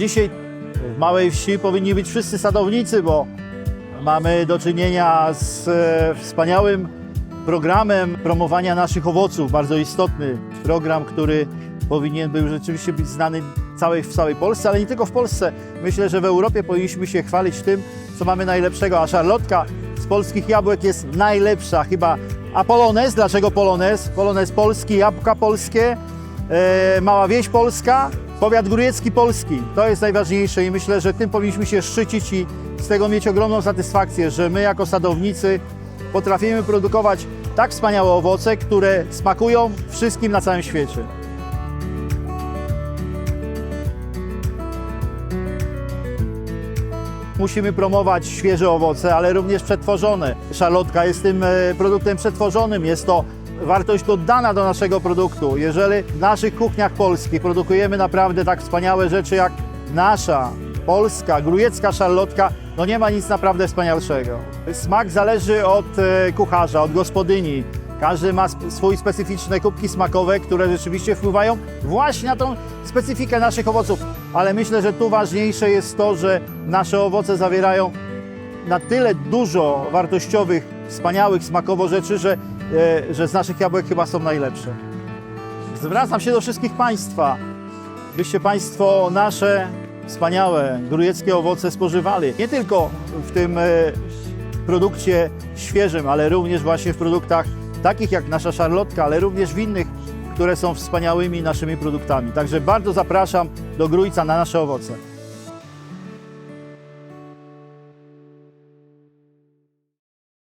Dzisiaj w małej wsi powinni być wszyscy sadownicy, bo mamy do czynienia z e, wspaniałym programem promowania naszych owoców, bardzo istotny program, który powinien był rzeczywiście być znany całej, w całej Polsce, ale nie tylko w Polsce. Myślę, że w Europie powinniśmy się chwalić tym, co mamy najlepszego, a szarlotka z polskich jabłek jest najlepsza chyba. A polonez, dlaczego polonez? Polonez polski, jabłka polskie, e, mała wieś polska, powiat góriecki polski. To jest najważniejsze i myślę, że tym powinniśmy się szczycić i z tego mieć ogromną satysfakcję, że my jako sadownicy potrafimy produkować tak wspaniałe owoce, które smakują wszystkim na całym świecie. Musimy promować świeże owoce, ale również przetworzone. Szarlotka jest tym e, produktem przetworzonym. Jest to wartość dodana do naszego produktu. Jeżeli w naszych kuchniach polskich produkujemy naprawdę tak wspaniałe rzeczy jak nasza polska, grujecka szarlotka, no nie ma nic naprawdę wspanialszego. Smak zależy od e, kucharza, od gospodyni. Każdy ma swój specyficzne kubki smakowe, które rzeczywiście wpływają właśnie na tą specyfikę naszych owoców. Ale myślę, że tu ważniejsze jest to, że nasze owoce zawierają na tyle dużo wartościowych, wspaniałych smakowo rzeczy, że, że z naszych jabłek chyba są najlepsze. Zwracam się do wszystkich Państwa, byście Państwo nasze wspaniałe grujeckie owoce spożywali. Nie tylko w tym e, produkcie świeżym, ale również właśnie w produktach takich jak nasza szarlotka, ale również w innych, które są wspaniałymi naszymi produktami. Także bardzo zapraszam do Grójca na nasze owoce.